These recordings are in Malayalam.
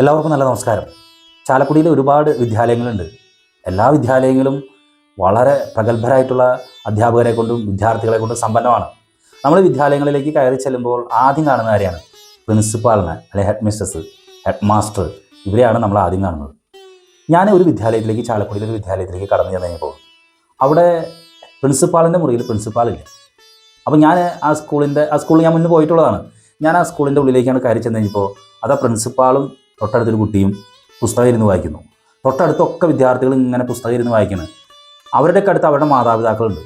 എല്ലാവർക്കും നല്ല നമസ്കാരം. ചാലക്കുടിയിൽ ഒരുപാട് വിദ്യാലയങ്ങളുണ്ട്. എല്ലാ വിദ്യാലയങ്ങളും വളരെ പ്രഗത്ഭരായിട്ടുള്ള അധ്യാപകരെ കൊണ്ടും വിദ്യാർത്ഥികളെ കൊണ്ടും സമ്പന്നമാണ്. നമ്മൾ വിദ്യാലയങ്ങളിലേക്ക് കയറി ചെല്ലുമ്പോൾ ആദ്യം കാണുന്ന കാര്യമാണ് പ്രിൻസിപ്പാളിനെ അല്ലെങ്കിൽ ഹെഡ് മിസ്റ്റസ് ഹെഡ് മാസ്റ്റർ ഇവരെയാണ് നമ്മൾ ആദ്യം കാണുന്നത്. ഞാൻ ഒരു വിദ്യാലയത്തിലേക്ക് ചാലക്കുടിയിലെ ഒരു വിദ്യാലയത്തിലേക്ക് കടന്നു കഴിഞ്ഞപ്പോൾ അവിടെ പ്രിൻസിപ്പാളിന്റെ മുറിയിൽ പ്രിൻസിപ്പാളില്ല. അപ്പോൾ ഞാൻ ആ സ്കൂളിന്റെ ആ സ്കൂളിൽ ഞാൻ മുന്നേ പോയിട്ടുള്ളതാണ്. ഞാൻ ആ സ്കൂളിന്റെ ഉള്ളിലേക്കാണ് കയറി ചെന്ന് കഴിഞ്ഞപ്പോൾ അതാ പ്രിൻസിപ്പാളും തൊട്ടടുത്തൊരു കുട്ടിയും പുസ്തകം ഇരുന്ന് വായിക്കുന്നു. തൊട്ടടുത്തൊക്കെ വിദ്യാർത്ഥികൾ ഇങ്ങനെ പുസ്തകം ഇരുന്ന് വായിക്കുന്നത് അവരുടെയൊക്കെ അടുത്ത് അവരുടെ മാതാപിതാക്കളുണ്ട്.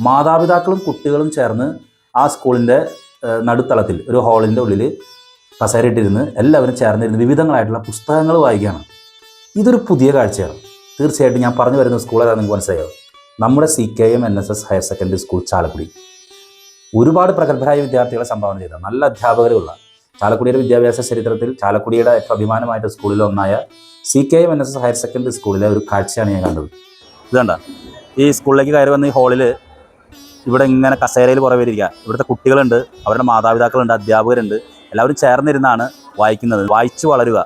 മാതാപിതാക്കളും കുട്ടികളും ചേർന്ന് ആ സ്കൂളിന്റെ നടുത്തളത്തിൽ ഒരു ഹാളിന്റെ ഉള്ളിൽ കസേരയിട്ടിരുന്ന് എല്ലാവരും ചേർന്നിരുന്ന് വിവിധങ്ങളായിട്ടുള്ള പുസ്തകങ്ങൾ വായിക്കുകയാണ്. ഇതൊരു പുതിയ കാഴ്ചയാണ്. തീർച്ചയായിട്ടും ഞാൻ പറഞ്ഞു വരുന്ന സ്കൂൾ ഏതാണെന്ന് നിങ്ങൾക്ക് മനസ്സിലായോ? നമ്മുടെ C K M N S S higher secondary school Chalakudy. ഒരുപാട് പ്രഗത്ഭരായ വിദ്യാർത്ഥികളെ സംഭാവന ചെയ്ത നല്ല അധ്യാപകരുള്ള ചാലക്കുടിയുടെ വിദ്യാഭ്യാസ ചരിത്രത്തിൽ ചാലക്കുടിയുടെ ഏറ്റവും അഭിമാനമായിട്ട് സ്കൂളിൽ ഒന്നായ C K M N S S higher secondary സ്കൂളിലെ ഒരു കാഴ്ചയാണ് ഞാൻ കണ്ടത്. ഇത് കണ്ട ഈ സ്കൂളിലേക്ക് കയറി വന്ന ഈ ഹാളിൽ ഇവിടെ ഇങ്ങനെ കസേരയിൽ കുറേ പേരിരിക്കുക ഇവിടുത്തെ കുട്ടികളുണ്ട് അവരുടെ മാതാപിതാക്കളുണ്ട് അധ്യാപകരുണ്ട്. എല്ലാവരും ചേർന്നിരുന്നാണ് വായിക്കുന്നത്. വായിച്ചു വളരുക.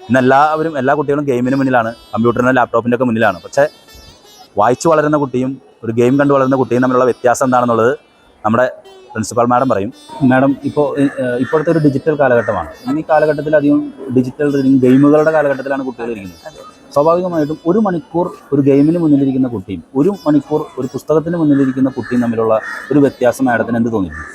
ഇന്ന് എല്ലാവരും എല്ലാ കുട്ടികളും ഗെയിമിന് മുന്നിലാണ്. കമ്പ്യൂട്ടറിനും ലാപ്ടോപ്പിന്റെ ഒക്കെ മുന്നിലാണ്. പക്ഷേ വായിച്ചു വളരുന്ന കുട്ടിയും ഒരു ഗെയിം കണ്ടു വളരുന്ന കുട്ടിയും തമ്മിലുള്ള വ്യത്യാസം എന്താണെന്നുള്ളത് നമ്മുടെ പ്രിൻസിപ്പൽ മാഡം പറയും മാഡം ഇപ്പോൾ ഇപ്പോഴത്തെ ഒരു ഡിജിറ്റൽ കാലഘട്ടമാണ്. ഈ കാലഘട്ടത്തിൽ അധികം ഡിജിറ്റൽ റീഡിങ് ഗെയിമുകളുടെ കാലഘട്ടത്തിലാണ് കുട്ടികൾ ഇരിക്കുന്നത്. സ്വാഭാവികമായിട്ടും ഒരു മണിക്കൂർ ഒരു ഗെയിമിന് മുന്നിലിരിക്കുന്ന കുട്ടിയും ഒരു മണിക്കൂർ ഒരു പുസ്തകത്തിന് മുന്നിലിരിക്കുന്ന കുട്ടിയും തമ്മിലുള്ള ഒരു വ്യത്യാസം മാഡത്തിന് എന്ത് തോന്നിയിട്ടുണ്ട്?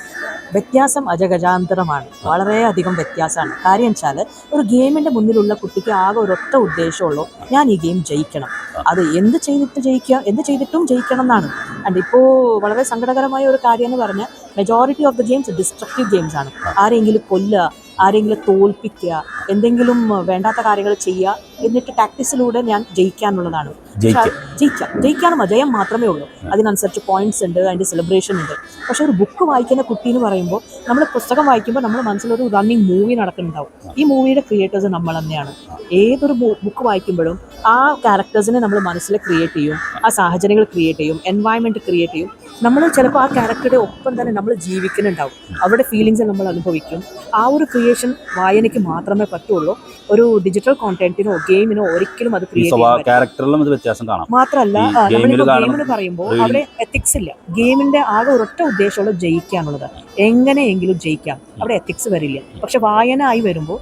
വ്യത്യാസം അജഗജാന്തരമാണ്. വളരെയധികം വ്യത്യാസമാണ്. കാര്യം വെച്ചാൽ ഒരു ഗെയിമിന്റെ മുന്നിലുള്ള കുട്ടിക്ക് ആകെ ഒരൊറ്റ ഉദ്ദേശമുള്ളൂ ഞാൻ ഈ ഗെയിം ജയിക്കണം. അത് എന്ത് ചെയ്തിട്ട് ജയിക്കുക എന്ത് ചെയ്തിട്ടും ജയിക്കണം എന്നാണ് ആൻഡ് ഇപ്പോൾ വളരെ സങ്കടകരമായ ഒരു കാര്യം എന്ന് പറഞ്ഞാൽ majority of the games destructive games ആണ്. ആരെങ്കിലും കൊല്ലുക ആരെങ്കിലും തോൽപ്പിക്കുക എന്തെങ്കിലും വേണ്ടാത്ത കാര്യങ്ങൾ ചെയ്യുക എന്നിട്ട് ടാക്ടിക്സിലൂടെ ഞാൻ ജയിക്കാനുള്ളതാണ്. ജയിക്കുക ജയിക്കാം. ജയിക്കാനും ജയം മാത്രമേ ഉള്ളൂ. അതിനനുസരിച്ച് പോയിന്റ്സ് ഉണ്ട് അതിന്റെ സെലിബ്രേഷൻ ഉണ്ട്. പക്ഷെ ഒരു ബുക്ക് വായിക്കുന്ന കുട്ടി എന്ന് പറയുമ്പോൾ നമ്മൾ പുസ്തകം വായിക്കുമ്പോൾ നമ്മുടെ മനസ്സിലൊരു റണ്ണിങ് മൂവി നടക്കുന്നുണ്ടാവും. ഈ മൂവിയുടെ ക്രിയേറ്റേഴ്സ് നമ്മൾ തന്നെയാണ്. ഏതൊരു ബുക്ക് വായിക്കുമ്പോഴും ആ ക്യാരക്ടേഴ്സിനെ നമ്മൾ മനസ്സിൽ ക്രിയേറ്റ് ചെയ്യും. ആ സാഹചര്യങ്ങൾ ക്രിയേറ്റ് ചെയ്യും എൻവയൺമെന്റ് ക്രിയേറ്റ് ചെയ്യും. നമ്മൾ ചിലപ്പോൾ ആ ക്യാരക്ടറുടെ ഒപ്പം തന്നെ നമ്മൾ ജീവിക്കുന്നുണ്ടാവും. അവരുടെ ഫീലിങ്സ് നമ്മൾ അനുഭവിക്കും. ആ ഒരു ക്രിയേഷൻ വായനയ്ക്ക് മാത്രമേ പറ്റുള്ളൂ. ഒരു ഡിജിറ്റൽ കോണ്ടന്റിനോ ഗെയിമിനോ ഒരിക്കലും അത് ക്രിയേറ്റ് ചെയ്യും വ്യത്യാസം കാണാം. മാത്രമല്ല ഗെയിമെന്ന് പറയുമ്പോൾ അവിടെ എത്തിക്സ് ഇല്ല. ഗെയിമിന്റെ ആകെ ഒരൊറ്റ ഉദ്ദേശമുള്ള ജയിക്കാനുള്ളത് എങ്ങനെയെങ്കിലും ജയിക്കാം. അവിടെ എത്തിക്സ് വരില്ല. പക്ഷെ വായന ആയി വരുമ്പോൾ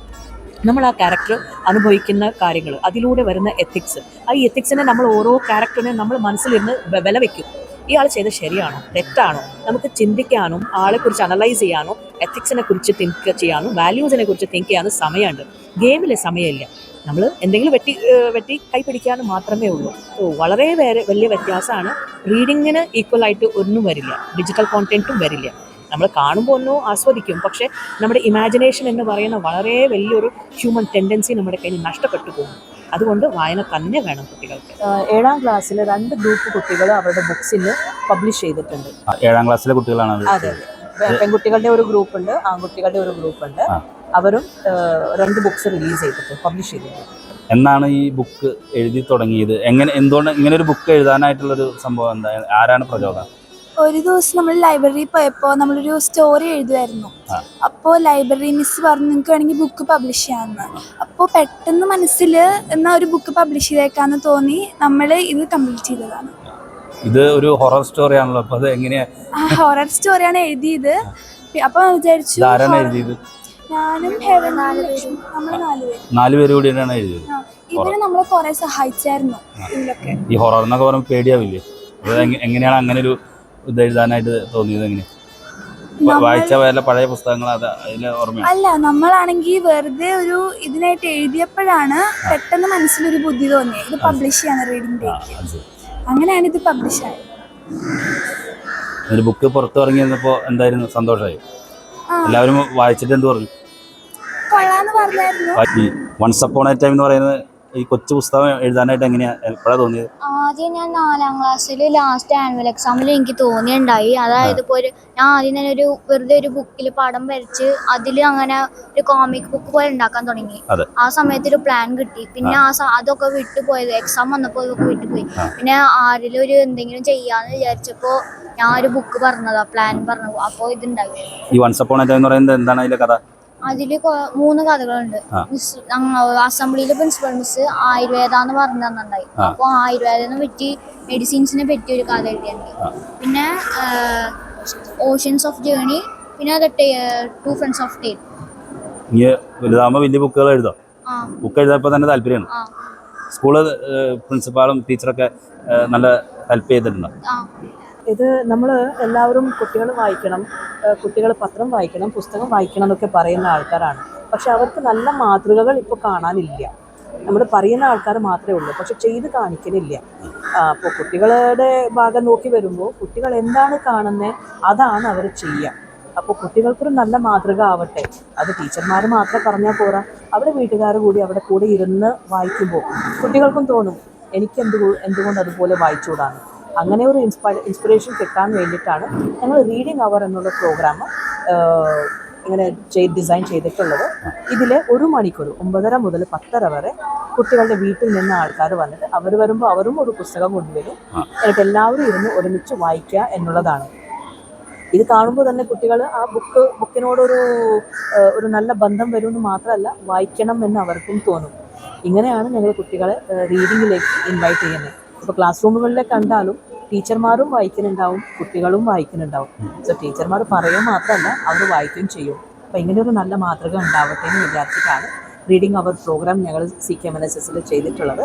നമ്മൾ ആ ക്യാരക്ടർ അനുഭവിക്കുന്ന കാര്യങ്ങൾ അതിലൂടെ വരുന്ന എത്തിക്സ് ആ എത്തിക്സിനെ നമ്മൾ ഓരോ ക്യാരക്ടറിനെ നമ്മൾ മനസ്സിലിരുന്ന് വില വെക്കും ഇയാൾ ആൾ ചെയ്തത് ശരിയാണോ? തെറ്റാണോ? നമുക്ക് ചിന്തിക്കാനും ആളെക്കുറിച്ച് അനലൈസ് ചെയ്യാനോ എത്തിക്സിനെ കുറിച്ച് തിങ്ക് ചെയ്യാനും വാല്യൂസിനെ കുറിച്ച് തിങ്ക് ചെയ്യാനും സമയമുണ്ട്. ഗെയിമിലെ സമയമില്ല. നമ്മൾ എന്തെങ്കിലും വെട്ടി വെട്ടി കൈപ്പിടിക്കാനും മാത്രമേ ഉള്ളൂ. ഓ വളരെ വേറെ വലിയ വ്യത്യാസമാണ്. റീഡിങ്ങിന് ഈക്വലായിട്ട് ഒന്നും വരില്ല. ഡിജിറ്റൽ കോണ്ടന്റും വരില്ല. നമ്മൾ കാണുമ്പോൾ ഒന്നും ആസ്വദിക്കും. പക്ഷേ നമ്മുടെ ഇമാജിനേഷൻ എന്ന് പറയുന്ന വളരെ വലിയൊരു ഹ്യൂമൻ ടെൻഡൻസി നമ്മുടെ കയ്യിൽ നഷ്ടപ്പെട്ടു പോകും അതുകൊണ്ട് വായന തന്നെ വേണം കുട്ടികൾക്ക്. ഏഴാം ക്ലാസ്സിൽ രണ്ട് ഗ്രൂപ്പ് കുട്ടികൾ അവരുടെ ബുക്സിൽ പബ്ലിഷ് ചെയ്തിട്ടുണ്ട്. ആ, ഏഴാം ക്ലാസ്സിലെ കുട്ടികളാണ് അത് അതെ അതെ. പെൺകുട്ടികളുടെ ഒരു ഗ്രൂപ്പ് ഉണ്ട് ആൺകുട്ടികളുടെ ഒരു ഗ്രൂപ്പ് ഉണ്ട് അവരും രണ്ട് ബുക്സ് റിലീസ് ചെയ്തിട്ടുണ്ട് പബ്ലിഷ് ചെയ്തിട്ടുണ്ട്. എന്നാണ് ഈ ബുക്ക് എഴുതി തുടങ്ങിയത്? എങ്ങനെ എന്തുകൊണ്ട് ഇങ്ങനെ ഒരു ബുക്ക് എഴുതാനായിട്ടുള്ളൊരു സംഭവം എന്താ? ആരാണ് പ്രചോദനം? ഒരു ദിവസം നമ്മൾ ലൈബ്രറിയിൽ പോയപ്പോൾ നമ്മളൊരു സ്റ്റോറി എഴുതുമായിരുന്നു അപ്പോ അപ്പോൾ ലൈബ്രറി മിസ് പറഞ്ഞു നിങ്ങൾക്ക് വേണമെങ്കിൽ ബുക്ക് പബ്ലിഷ് ചെയ്യാമെന്ന്. അപ്പോൾ പെട്ടെന്ന് മനസ്സിൽ എന്നാൽ ഒരു ബുക്ക് പബ്ലിഷ് ചെയ്തേക്കാന്ന് തോന്നി നമ്മൾ ഇത് കംപ്ലീറ്റ് ചെയ്തതാണ്. ഇത് ഒരു ഹൊറർ സ്റ്റോറി ആണല്ലോ അപ്പൊ അത് എങ്ങനെയാ? ഹൊറർ സ്റ്റോറിയാണ് എഴുതിയത്. അപ്പോൾ വിചാരിച്ചു ആരാണ് എഴുതിയത്? ഞാനും ഹെവൻ പേരും നമ്മൾ നാലുപേരും നാല് പേര് കൂടിയാണ് എഴുതിയത്. ഇവർ നമ്മളെ കുറെ സഹായിച്ചായിരുന്നു ഇതിലൊക്കെ. ഈ ഹൊറർ എന്നൊക്കെ പറയുമ്പോൾ പേടിയാവില്ലേ? എങ്ങനെയാണ് അങ്ങനെ ഒരു ഇത് എഴുതാനായിട്ട് തോന്നിയത് എങ്ങനെ വായിച്ച വല്ല പഴയ പുസ്തകങ്ങൾ അത് അതിൽ ഓർമ്മ അല്ല നമ്മളാണെങ്കിൽ വെറുതെ ഒരു ഇതിനായിട്ട് എഴുതിയപ്പോഴാണ് പെട്ടെന്ന് മനസ്സിലൊരു ബുദ്ധി തോന്നിയത് ഇത് പബ്ലിഷ് ചെയ്യാൻ റീഡിംഗ്. അങ്ങനെയാണ് ഇത് പബ്ലിഷ് ആയത്. ഒരു ബുക്ക് പുറത്തു ഇറങ്ങിയപ്പോ എന്തായിരുന്നു സന്തോഷമായി. എല്ലാവരും വായിച്ചിട്ട് എന്ത് പറഞ്ഞു? കൊള്ളാന്ന് പറഞ്ഞായിരുന്നു. വൺസ് അപ്പോൺ എ ടൈം എന്ന് പറയുന്നത് ഈ കൊച്ചു പുസ്തകം എഴുതാനായിട്ട് എങ്ങനെയാ? എപ്പോഴാണ് തോന്നിയത്? ആദ്യം ഞാൻ നാലാം ക്ലാസ്സിൽ ലാസ്റ്റ് ആനുവൽ എക്സാമിൽ എനിക്ക് തോന്നിയുണ്ടായി അതായത് ഇപ്പോൾ ഒരു ഞാൻ ആദ്യം തന്നെ ഒരു വെറുതെ ഒരു ബുക്കിൽ പടം വരച്ച് അതിൽ അങ്ങനെ ഒരു കോമിക് ബുക്ക് പോലെ ഉണ്ടാക്കാൻ തുടങ്ങി. അതെ. ആ സമയത്ത് ഒരു പ്ലാൻ കിട്ടി. പിന്നെ ആ. സ- അതൊക്കെ വിട്ടുപോയത്. എക്സാം വന്നപ്പോൾ അതൊക്കെ വിട്ടുപോയി. പിന്നെ ആരിലും ഒരു എന്തെങ്കിലും ചെയ്യാന്ന് വിചാരിച്ചപ്പോൾ ഞാൻ ഒരു ബുക്ക് പറഞ്ഞതാ പ്ലാൻ പറഞ്ഞു അപ്പോൾ ഇതുണ്ടായി. ഈ വൺസ് അപ്പോൺ എന്ന് പറയുന്നത് എന്താണ് അതിലെ കഥ? അതിൽ മൂന്ന് കഥകളുണ്ട്. മിസ് അസംബ്ലിയിലെ പ്രിൻസിപ്പൽ മിസ് ആയുർവേദ എന്ന് പറഞ്ഞു തന്നിട്ടുണ്ടായി. അപ്പൊ ആയുർവേദനെ പറ്റി മെഡിസിൻസിനെ പറ്റി ഒരു കഥ എഴുതിയുണ്ട് പിന്നെ ഓഷൻസ് ഓഫ് ജേണി പിന്നെ ടു ഫ്രണ്ട്സ് ഓഫ് ടേൽ വലുതാകുമ്പോൾ വലിയ ബുക്കുകൾ എഴുതാം. ബുക്ക് എഴുതാപ്പോ തന്നെ താല്പര്യമാണ്. സ്കൂൾ പ്രിൻസിപ്പാളും ടീച്ചറൊക്കെ നല്ല ഹെൽപ്പ് ചെയ്തിട്ടുണ്ടോ. ഇത് നമ്മൾ എല്ലാവരും കുട്ടികൾ വായിക്കണം കുട്ടികൾ പത്രം വായിക്കണം പുസ്തകം വായിക്കണം എന്നൊക്കെ പറയുന്ന ആൾക്കാരാണ്. പക്ഷെ അവർക്ക് നല്ല മാതൃകകൾ ഇപ്പോൾ കാണാനില്ല. നമ്മൾ പറയുന്ന ആൾക്കാർ മാത്രമേ ഉള്ളൂ. പക്ഷെ ചെയ്ത് കാണിക്കലില്ല. അപ്പോൾ കുട്ടികളുടെ ഭാഗം നോക്കി വരുമ്പോൾ കുട്ടികൾ എന്താണ് കാണുന്നത് അതാണ് അവർ ചെയ്യുക അപ്പോൾ കുട്ടികൾക്കൊരു നല്ല മാതൃക ആവട്ടെ. അത് ടീച്ചർമാർ മാത്രം പറഞ്ഞാൽ പോരാ. അവിടെ വീട്ടുകാർ കൂടി അവിടെ കൂടെ ഇരുന്ന് വായിക്കുമ്പോൾ കുട്ടികൾക്കും തോന്നും എനിക്ക് എന്ത് എന്തുകൊണ്ട് അതുപോലെ വായിച്ചുകൂടാണ് അങ്ങനെ ഒരു ഇൻസ്പയർ ഇൻസ്പിറേഷൻ കിട്ടാൻ വേണ്ടിയിട്ടാണ് ഞങ്ങൾ റീഡിംഗ് അവർ എന്നുള്ള പ്രോഗ്രാം ഇങ്ങനെ ചെയ്ത് ഡിസൈൻ ചെയ്തിട്ടുള്ളത്. ഇതിൽ ഒരു മണിക്കൂർ ഒമ്പതര മുതൽ പത്തര വരെ കുട്ടികളുടെ വീട്ടിൽ നിന്ന് ആൾക്കാർ വന്നിട്ട് അവർ വരുമ്പോൾ അവരും ഒരു പുസ്തകം കൊണ്ടുവരും. എന്നിട്ട് എല്ലാവരും ഇരുന്ന് ഒരുമിച്ച് വായിക്കുക എന്നുള്ളതാണ്. ഇത് കാണുമ്പോൾ തന്നെ കുട്ടികൾ ആ ബുക്ക് ബുക്കിനോടൊരു ഒരു നല്ല ബന്ധം വരുമെന്ന് മാത്രമല്ല വായിക്കണം എന്ന് അവർക്കും തോന്നും. ഇങ്ങനെയാണ് ഞങ്ങൾ കുട്ടികളെ റീഡിങ്ങിലേക്ക് ഇൻവൈറ്റ് ചെയ്യുന്നത്. ഇപ്പോൾ ക്ലാസ് റൂമുകളിലെ കണ്ടാലും ടീച്ചർമാരും വായിക്കുന്നുണ്ടാവും കുട്ടികളും വായിക്കുന്നുണ്ടാവും. സോ ടീച്ചർമാർ പറയുക മാത്രമല്ല അവർ വായിക്കുകയും ചെയ്യും. അപ്പോൾ ഇങ്ങനെ ഒരു നല്ല മാതൃക ഉണ്ടാവട്ടെ എന്ന് വിചാരിച്ചിട്ടാണ് റീഡിംഗ് അവർ പ്രോഗ്രാം ഞങ്ങൾ C K M N S എസിൽ ചെയ്തിട്ടുള്ളത്.